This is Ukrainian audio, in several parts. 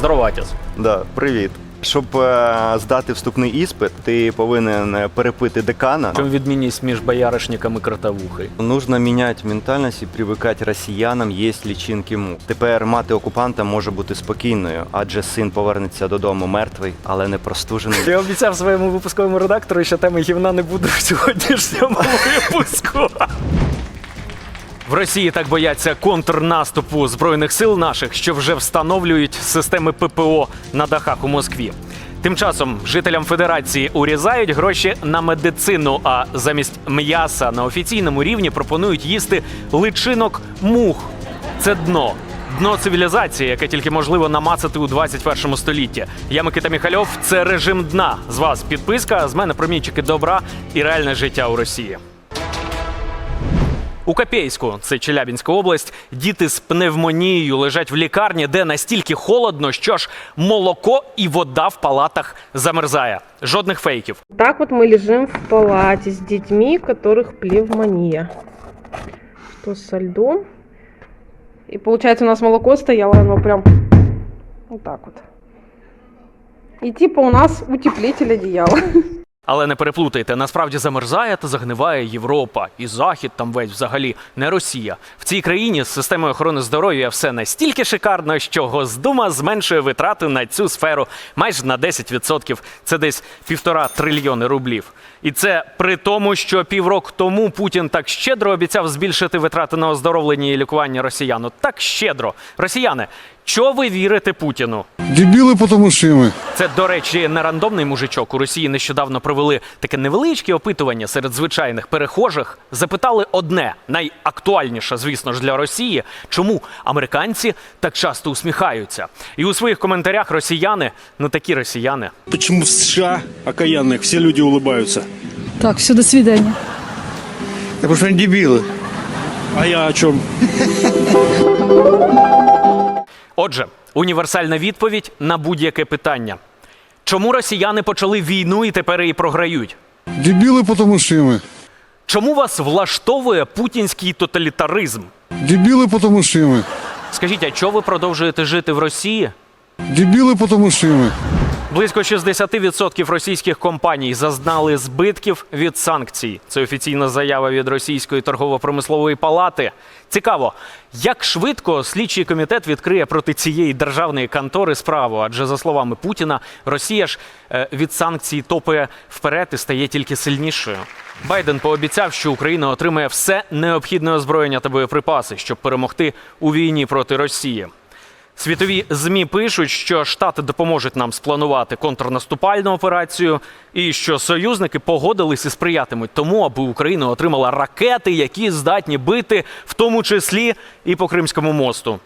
Здороватіс. Да, привіт. Щоб е, здати вступний іспит, ти повинен е, перепити декана. В чому відмінність між бояришником і кротовухою? Нужно міняти ментальність і привикати росіянам єсть лічинки му. Тепер мати окупанта може бути спокійною, адже син повернеться додому мертвий, але не простужений. Я обіцяв своєму випусковому редактору, що теми гівна не буде в сьогоднішньому випуску. В Росії так бояться контрнаступу збройних сил наших, що вже встановлюють системи ППО на дахах у Москві. Тим часом жителям федерації урізають гроші на медицину, а замість м'яса на офіційному рівні пропонують їсти личинок мух. Це дно. Дно цивілізації, яке тільки можливо намацати у 21 столітті. Я Микита Міхальов. Це режим дна. З вас підписка, з мене промінчики добра і реальне життя у Росії. У Копейську, це Челябінська область, діти з пневмонією лежать в лікарні, де настільки холодно, що ж молоко і вода в палатах замерзає. Жодних фейків. Так вот мы лежим в палате с детьми, у которых пневмония. Что со льдом. И получается у нас молоко стояло, оно прям вот так вот. И типа у нас утеплитель одеяла. Але не переплутайте, насправді замерзає та загниває Європа і Захід там весь взагалі не Росія. В цій країні з системою охорони здоров'я все настільки шикарно, що Госдума зменшує витрати на цю сферу майже на 10%. Це десь півтора трильйони рублів. І це при тому, що півроку тому Путін так щедро обіцяв збільшити витрати на оздоровлення і лікування росіян. Так щедро. Росіяни, чого ви вірите Путіну? Дебіли, тому що ми. Це, до речі, не рандомний мужичок. У Росії нещодавно провели таке невеличке опитування серед звичайних перехожих. Запитали одне найактуальніше, звісно ж, для Росії, чому американці так часто усміхаються. І у своїх коментарях росіяни, ну такі росіяни. Почему в США окаянных все люди улыбаются? Так, все, до свидания. Да потому что они дебилы. А я о чем? Отже, універсальна відповідь на будь-яке питання. Чому росіяни почали війну і тепер її програють? Дебіли, тому що ми. Чому вас влаштовує путінський тоталітаризм? Дебіли, тому що ми. Скажіть, а чого ви продовжуєте жити в Росії? Дебіли, тому що ми. Близько 60% російських компаній зазнали збитків від санкцій. Це офіційна заява від російської торгово-промислової палати. Цікаво, як швидко слідчий комітет відкриє проти цієї державної контори справу. Адже за словами Путіна, Росія ж е, від санкцій топає вперед і стає тільки сильнішою. Байден пообіцяв, що Україна отримає все необхідне озброєння та боєприпаси, щоб перемогти у війні проти Росії. Світові змі пишуть, що штати допоможуть нам спланувати контрнаступальну операцію, і що союзники погодились і сприятимуть тому, аби Україна отримала ракети, які здатні бити, в тому числі і по Кримському мосту.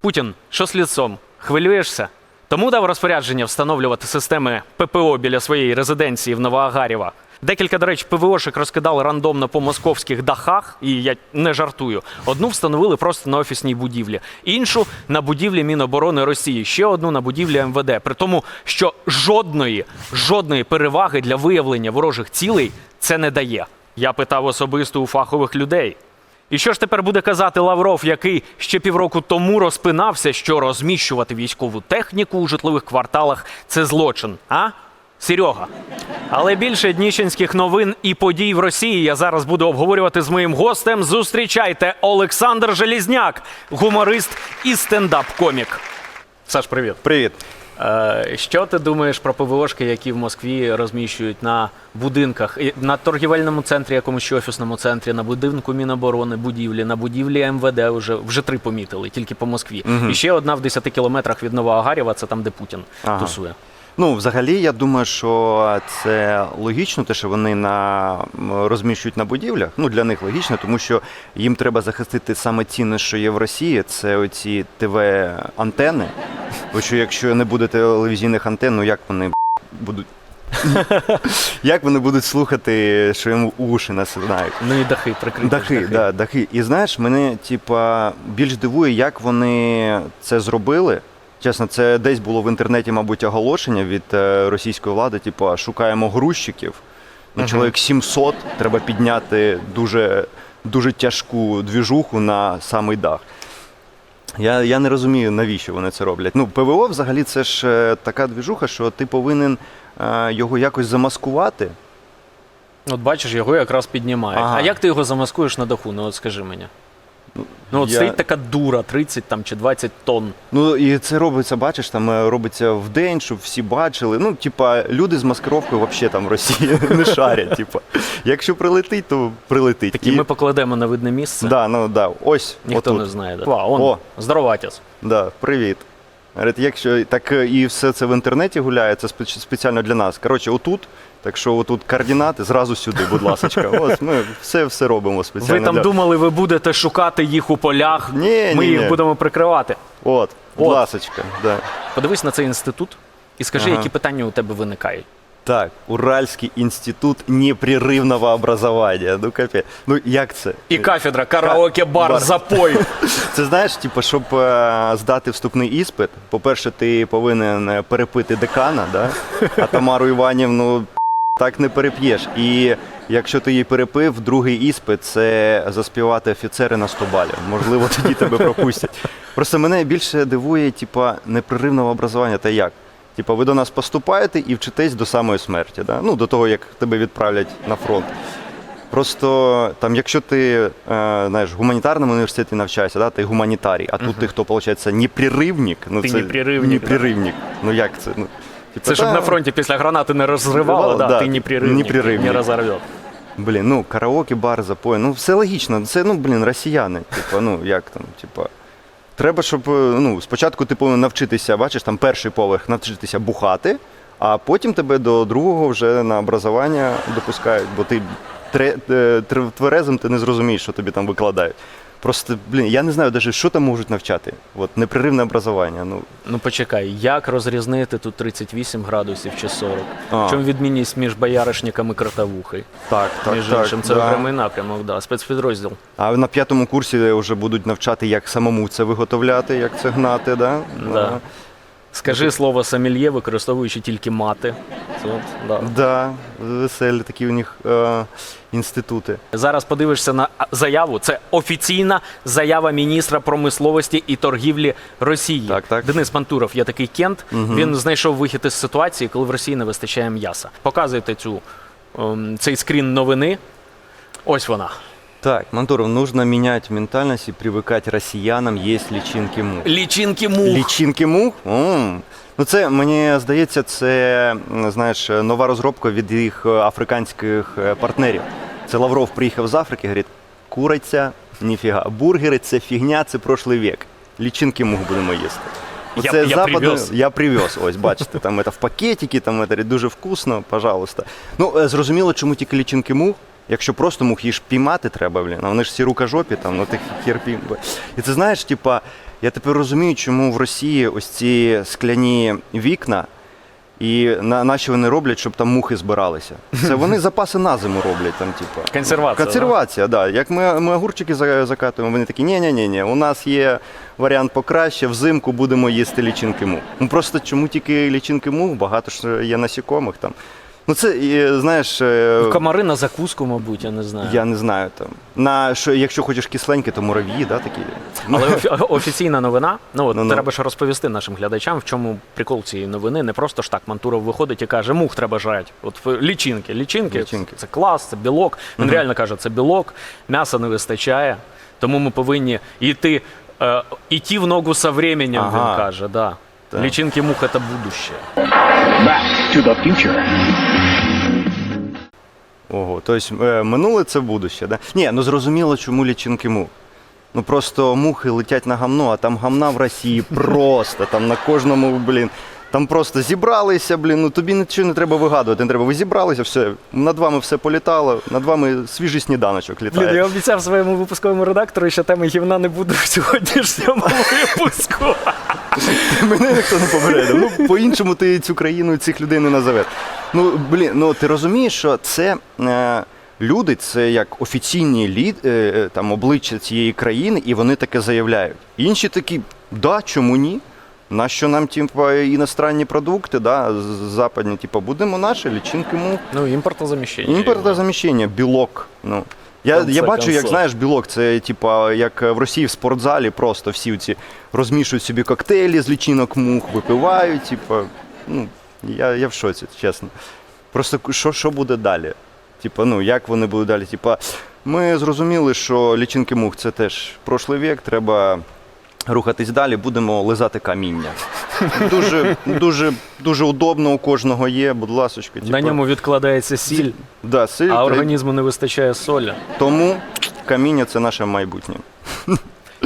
Путін, що з лісом? Хвилюєшся? Тому дав розпорядження встановлювати системи ППО біля своєї резиденції в Новоагарєва. Декілька, до речі, ПВОшек розкидали рандомно по московських дахах, і я не жартую. Одну встановили просто на офісній будівлі, іншу на будівлі Міноборони Росії, ще одну на будівлі МВД. При тому, що жодної, жодної переваги для виявлення ворожих цілей це не дає. Я питав особисто у фахових людей. І що ж тепер буде казати Лавров, який ще півроку тому розпинався, що розміщувати військову техніку у житлових кварталах це злочин, а? Серега. Але більше дніщенських новин і подій в Росії я зараз буду обговорювати з моїм гостем. Зустрічайте Олександр Желізняк, гуморист і стендап-комік. Саш, привіт. Привіт. Е, Що ти думаєш про ПВОшки, які в Москві розміщують на будинках, на торгівельному центрі, якомусь чи офісному центрі, на будинку Міноборони, будівлі, на будівлі МВД вже, вже три помітили, тільки по Москві. І ще одна в 10 кілометрах від Новоагарєва, це там, де Путін Ага. тусує. Ну, взагалі, я думаю, що це логічно, те, що вони на розміщують на будівлях. Ну, для них логічно, тому що їм треба захистити саме цінне, що є в Росії, це оці ТВ-антени. Бо що якщо не буде телевізійних антен, ну як вони будуть. Як вони будуть слухати, що їм уші насинають? Ну і дахи прикриті. Дахи, да, дахи. І знаєш, мене типа більш дивує, як вони це зробили. Чесно, це десь було в інтернеті, мабуть, оголошення від е, російської влади, типу, шукаємо грузчиків. Ну, чоловік 700, треба підняти дуже, дуже тяжку двіжуху на самий дах. Я, я не розумію, навіщо вони це роблять. Ну, ПВО взагалі це ж е, така двіжуха, що ти повинен е, його якось замаскувати. От бачиш, його якраз піднімають. Ага. А як ти його замаскуєш на даху? Ну от скажи мені. Ну от я- стоїть така дура, 30 там чи 20 тонн. Ну і це робиться, бачиш, там е, робиться в день, щоб всі бачили. Ну, типа, люди з маскировкою взагалі там в Росії не шарять. Типа, якщо прилетить, то прилетить. Такі ми покладемо на видне місце. да, ну да, ось Ніхто отут. не знає. Да. О, он, О. здороватець. Да, привіт. Говорить, якщо так е, і все це в інтернеті гуляє, це спеціально для нас. Коротше, отут. Так що отут координати, зразу сюди, будь ласка. Ось ми все, все робимо спеціально. Ви там для... думали, ви будете шукати їх у полях. Ні, Ми ні, їх ні. будемо прикривати. От, будь От. ласочка, да. Подивись на цей інститут і скажи, Ага. які питання у тебе виникають. Так, Уральський інститут непрерывного образування. Ну капець. Ну як це? І кафедра, караоке, бар, бар. запой. Це знаєш, типу, щоб е, здати вступний іспит, по-перше, ти повинен е, перепити декана, да? а Тамару Іванівну так не переп'єш. І якщо ти її перепив, другий іспит це заспівати офіцери на 100 балів. Можливо, тоді тебе пропустять. Просто мене більше дивує, типа, непреривного образування та як. Типа, ви до нас поступаєте і вчитесь до самої смерті, да? ну, до того, як тебе відправлять на фронт. Просто там, якщо ти е, знаєш, в гуманітарному університеті навчаєшся, да, ти гуманітарій, а тут ти хто, виходить, непреривник. Ну, Ти це, непреривник, да. Ну як це? Ну, типа, Це щоб та, на фронті після гранати не розривало, да, да, ти непреривник, непреривник. не розорвет. Блін, ну караоке, бар, запої. Ну все логічно. Це ну блін, росіяни. Типа, ну як там, типа. Треба, щоб е, ну, спочатку ти повинен навчитися, бачиш, там перший поверх навчитися бухати, а потім тебе до другого вже на образування допускають, бо ти е, тверезим ти не зрозумієш, що тобі там викладають. Просто, блін, я не знаю навіть, що там можуть навчати. От непреривне образування. Ну, Ну почекай, як розрізнити тут 38 градусів чи 40? А. В чому відмінність між бояришниками і кротовухи? так, так, між так. іншим, це да. окремий напрямок, да, спецпідрозділ. А на п'ятому курсі вже будуть навчати, як самому це виготовляти, як це гнати, да? Да. Скажи слово сомельє, використовуючи тільки мати. Це от, да. Да, веселі такі у них е, інститути. Зараз подивишся на заяву. Це офіційна заява міністра промисловості і торгівлі Росії. Так, так. Денис Мантуров є такий кент. Він знайшов вихід із ситуації, коли в Росії не вистачає м'яса. Показуйте цю ем, цей скрін новини. Ось вона. Так, Мантуров, нужно менять ментальность и привыкать россиянам есть личинки мух. Лічинки мух. Лічинки мух? М. Ну це мені здається, це знаєш нова розробка від їх е, африканських е, партнерів. Це Лавров приїхав з Африки, говорить, куриця, ніфіга, бургери це фігня, це прошлий вік. Лічинки мух будемо їсти. Я- Оце я привез. я привез. Ось, бачите, там це в пакетики, там це дуже вкусно, пожалуйста. Ну, е, зрозуміло, чому тільки лічинки мух. Якщо просто мух їх піймати треба, блін, а вони ж всі рукожопі, там, ну тих хер пійм. І це знаєш, типа, я тепер розумію, чому в Росії ось ці скляні вікна, і на, на що вони роблять, щоб там мухи збиралися. Це вони запаси на зиму роблять, там, типа. Консервація. Консервація, да. Як ми, ми огурчики закатуємо, вони такі, ні ні ні ні у нас є варіант покраще, взимку будемо їсти лічинки мух. Ну просто чому тільки лічинки мух, багато ж є насікомих там. Ну це, і, знаєш, е. Комари на закуску, мабуть, я не знаю. я не знаю там. На, що, якщо хочеш кисленьке, то мурав'ї, да, такі. Але офі- офіційна новина. Ну от Ну-ну. треба ж розповісти нашим глядачам, в чому прикол цієї новини. Не просто ж так Мантуров виходить і каже, мух треба жрати. От в- лічинки. Лічинки, Лічинки. це клас, це білок. Він реально каже, це білок, м'яса не вистачає. Тому ми повинні йти, е, йти в ногу со временем, Ага. він каже. Да. Так. Лічинки мух це будущее. Back to the future. Ого, тобто минуле це будуще, да? Ні, ну зрозуміло, чому лічинки мух. Ну просто мухи летять на гамно, а там гамна в Росії просто, там на кожному, блін. Там просто зібралися, блін, ну тобі нічого не треба вигадувати, не треба. Ви зібралися, все, над вами все політало, над вами свіжий сніданочок літає. Блін, я обіцяв своєму випусковому редактору, що теми гівна не буде в сьогоднішньому випуску. Мене ніхто не попередив. Ну, по-іншому ти цю країну цих людей не назовеш. Ну, блін, ну ти розумієш, що це е, люди, це як офіційні лід, е, е, там, обличчя цієї країни, і вони таке заявляють. Інші такі, да, чому ні? Нащо нам типа, іностранні продукти, да, западні, типа, будемо наші лічинки мух. Ну, імпортозаміщення. Імпортозаміщення, білок. Ну, Я, я бачу, як знаєш, білок, це типа як в Росії в спортзалі, просто всі ці розмішують собі коктейлі з лічинок мух, випивають. Типа, ну, я, я в шоці, чесно. Просто що, що буде далі? Типа, ну як вони будуть далі? Типа, ми зрозуміли, що лічинки мух це теж прошлий вік, треба рухатись далі, будемо лизати каміння. Дуже, дуже, дуже удобно у кожного є, будь ласочка. На ньому відкладається сіль, да, силь, а організму не вистачає солі. тому каміння це наше майбутнє.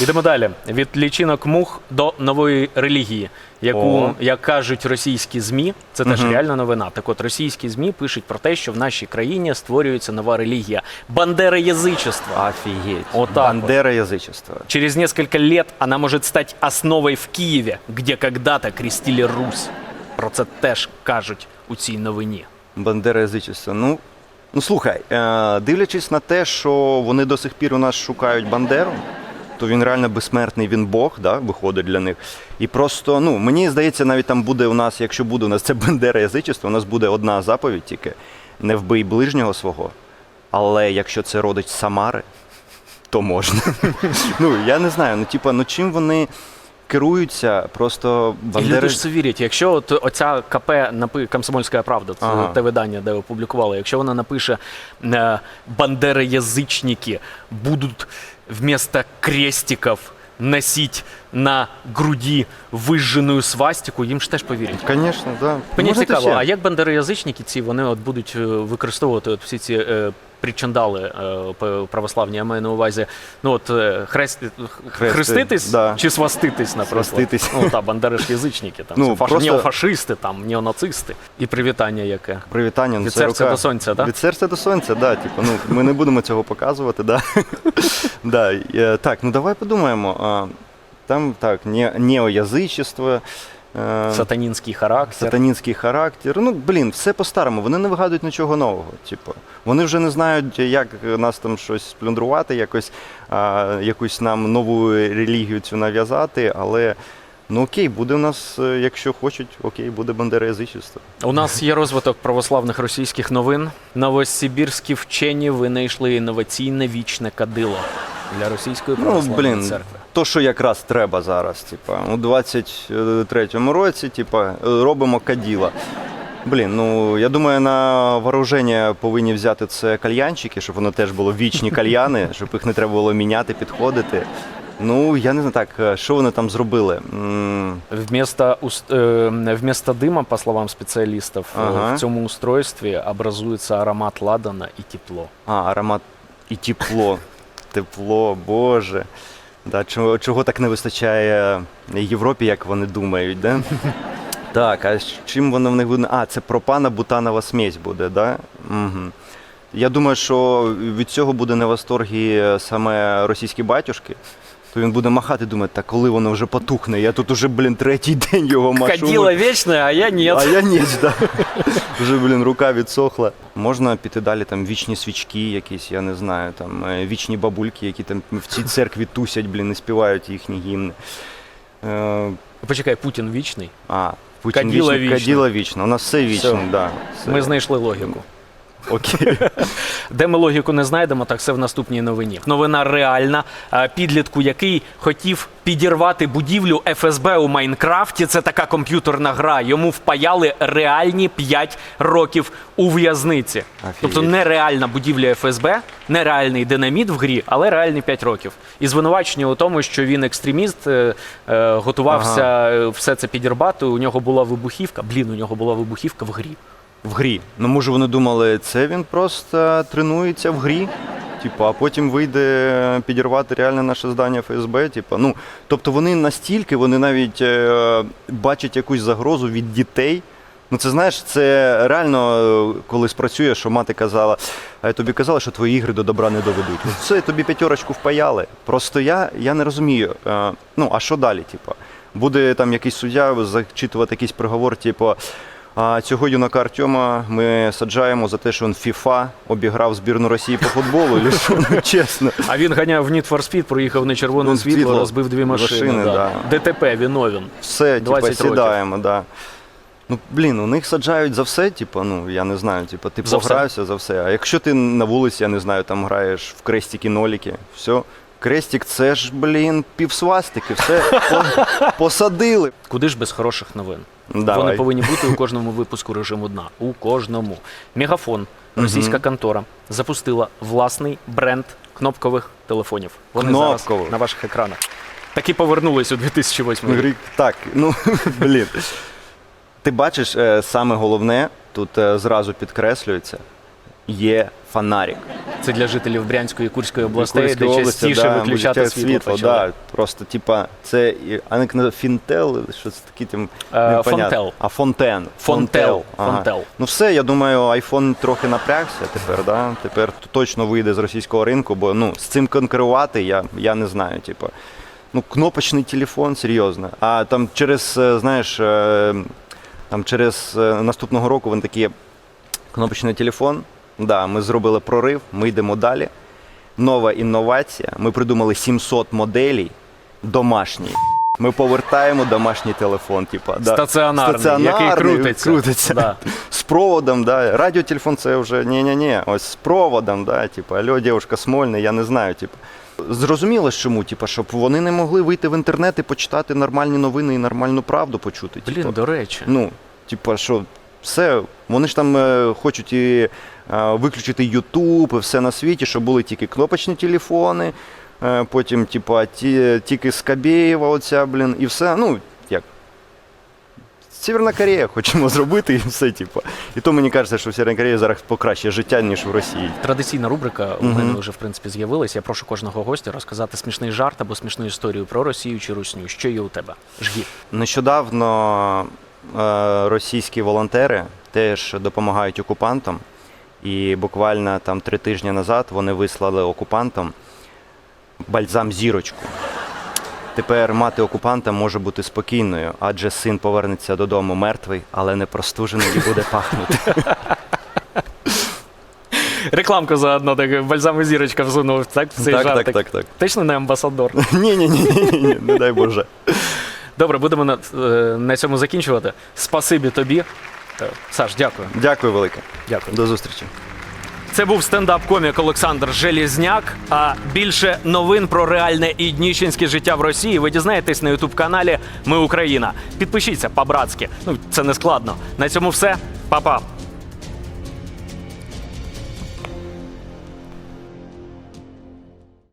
Ідемо далі. Від лічинок мух до нової релігії, яку, О. як кажуть російські ЗМІ, це теж Мгм. реальна новина. Так от російські ЗМІ пишуть про те, що в нашій країні створюється нова релігія бандероязичество. Офігеть. Вот так Бандера язичества. Через несколько лет она может стать основой в Києві, де когда-то крестили Русь. Про це теж кажуть у цій новині. Бандера язичества. Ну, ну слухай, е, дивлячись на те, що вони до сих пір у нас шукають Бандеру, то він реально безсмертний, він Бог, да, виходить для них. І просто, ну, мені здається, навіть там буде у нас, якщо буде у нас це Бандера язичество, у нас буде одна заповідь тільки: не вбий ближнього свого. Але якщо це родич Самари, то можна. ну, я не знаю, ну типа, ну чим вони керуються, просто І Бандера. люди ж це вірять. Якщо от оця КП напи Комсомольська правда, це Ага. те видання, де опублікували, якщо вона напише е, бандероязичники будуть вместо крестиков носить на груді вижжену свастику, їм ж теж повірять. Звісно, да. Мені цікаво, а як бандероязичники ці вони от будуть е, використовувати от всі ці е, причандали е, православні, я маю на увазі, ну от е, хрест, Хрести, хреститись да. чи сваститись, наприклад. Сваститись. Ну та бандери ж язичники, там Ну, це фаш... просто- неофашисти, там неонацисти. І привітання яке. Привітання. ну, Від це серця рука. до сонця, так? Від серця до сонця, да. Типу, ну, ми не будемо цього показувати, да. да. е, Так, ну давай подумаємо. А, Там так, не, неоязичество, е, Сатанінський характер. сатанінський характер. Ну, блін, все по-старому. Вони не вигадують нічого нового. Типу. Вони вже не знають, як нас там щось сплюндрувати, якось, а, якусь нам нову релігію цю нав'язати, але. Ну окей, буде у нас, е, якщо хочуть, окей, буде бандероязичество. У нас є розвиток православних російських новин. Новосибірські вчені винайшли інноваційне вічне кадило для російської Ну, блін, церкви то, що якраз треба зараз. Типа, у 23-му році, типа, робимо каділа. Блін, ну я думаю, на вооруження повинні взяти це кальянчики, щоб воно теж було вічні кальяни, щоб їх не треба було міняти, підходити. Ну, я не знаю так, е, що вони там зробили. М, Вместо, уст- э, вместо дыма, по словам специалистов, э, Ага. в цьому устройстве образуется аромат ладана и тепло. А, аромат і тепло. Тепло, Боже. Да, чого, чого так не вистачає Європі, як вони думають, да? Так, а чим воно в них буде? А, це пропана бутанова смесь буде, да? Угу. Я думаю, що від цього буде не восторгі саме російські батюшки. То він буде махати, думати, та коли воно вже потухне, я тут уже, блін, третій день його машу. Кадило вечное, а я нет. А я ні, да. Вже, блін, рука відсохла. Можна піти далі, там вічні свічки якісь, я не знаю, там е, вічні бабульки, які там в цій церкві тусять, блін, і співають їхні гімни. Е, Почекай, Путін вічний. а, Путін Каділа вічний, вічне. Каділа вічно. У нас все вічне, Все. да. Все. Ми знайшли логіку. Окей. Де ми логіку не знайдемо, так це в наступній новині. Новина реальна. Е, Підлітку, який хотів підірвати будівлю ФСБ у Майнкрафті. Це така комп'ютерна гра. Йому впаяли реальні 5 років у в'язниці. Офігеть. Тобто нереальна будівля ФСБ, нереальний динаміт в грі, але реальні 5 років. І звинувачення у тому, що він екстреміст, е, е, готувався е, все це підірвати. У нього була вибухівка. Блін, у нього була вибухівка в грі. В грі. Ну, може, вони думали, це він просто тренується в грі. Типу, а потім вийде підірвати реальне наше здання ФСБ. Типу, ну, тобто вони настільки, вони навіть е, бачать якусь загрозу від дітей. Ну, це знаєш, це реально, е, коли спрацює, що мати казала, а я тобі казала, що твої ігри до добра не доведуть. Ну, Все, тобі п'ятерочку впаяли. Просто я, я не розумію. Е, ну, а що далі? Типу? Буде там якийсь суддя зачитувати якийсь приговор, типу. А цього юнака Артема ми саджаємо за те, що він ФІФА обіграв збірну Росії по футболу. Ну, чесно. А він ганяв в Need for Speed, проїхав на червоне світло, світло, розбив дві машини. машини, да. ДТП виновен. Все, 20 типу, сідаємо, да. Ну, блін, у них саджають за все, типу, ну, я не знаю, типу, ти За все. погрався за все. А якщо ти на вулиці, я не знаю, там граєш в крестики, ноліки, все. Крестик це ж, блін, півсвастики, все посадили. Куди ж без хороших новин? Вони Давай. повинні бути у кожному випуску режиму дна. У кожному. Мегафон, російська контора, запустила власний бренд кнопкових телефонів. Вони зараз на ваших екранах. Такі повернулись у 2008 рік. Рік, так, ну, блін. Ти бачиш, е, саме головне, тут е, зразу підкреслюється, є фонарик. Це для жителів Брянської і Курської областей, Курської де області, частіше да, виключати світло. почали. да, просто, типа, це, а не кна- Фінтел, що це такі там, Е, непонятно. Фонтел. А Фонтен. Фонтел. Фонтел. Ну все, я думаю, iPhone трохи напрягся тепер, да? Тепер точно вийде з російського ринку, бо ну, з цим конкурувати я, я не знаю, типа. Ну, кнопочний телефон, серйозно. А там через, е, знаєш, е, там через е, наступного року він такий кнопочний телефон. Да, ми зробили прорив, ми йдемо далі. Нова інновація. Ми придумали 700 моделей домашній. Ми повертаємо домашній телефон, типа, да. Стаціонарний, який крутиться. крутиться. Да. З проводом, да. Радіотелефон це вже ні-ні-ні. Ось з проводом, да, типу, алло, дівчинка Смольна, я не знаю, типу. Зрозуміло, чому, типу, щоб вони не могли вийти в інтернет і почитати нормальні новини і нормальну правду почути. Блін, типу. до речі. Ну, типа, що все, вони ж там е, хочуть і виключити Ютуб і все на світі, щоб були тільки кнопочні телефони, е, потім, типа, ті, тільки Скабєєва, оця, блін, і все. Ну, як. Северна Корея хочемо зробити і все, типу. І то мені кажеться, що в Северній Кореї зараз покраще життя, ніж в Росії. Традиційна рубрика у мене вже в принципі з'явилася. Я прошу кожного гостя розказати смішний жарт або смішну історію про Росію чи Русню. Що є у тебе? Жгі. Нещодавно е, російські волонтери теж допомагають окупантам. І буквально там три тижні назад вони вислали окупантам бальзам зірочку. Тепер мати окупанта може бути спокійною, адже син повернеться додому мертвий, але не простужений і буде пахнути. Рекламку заодно так бальзам і зірочка всунув. Так, в цей Так, так, жартик. так, так. Точно не амбасадор. Ні, ні, ні, ні, ні, не дай Боже. Добре, будемо на, е, на цьому закінчувати. Спасибі тобі. Саш, дякую. Дякую велике. Дякую. До зустрічі. Це був стендап-комік Олександр Желізняк. А більше новин про реальне і дніщенське життя в Росії ви дізнаєтесь на ютуб каналі Ми Україна. Підпишіться по-братськи. Ну це не складно. На цьому все. Па-па.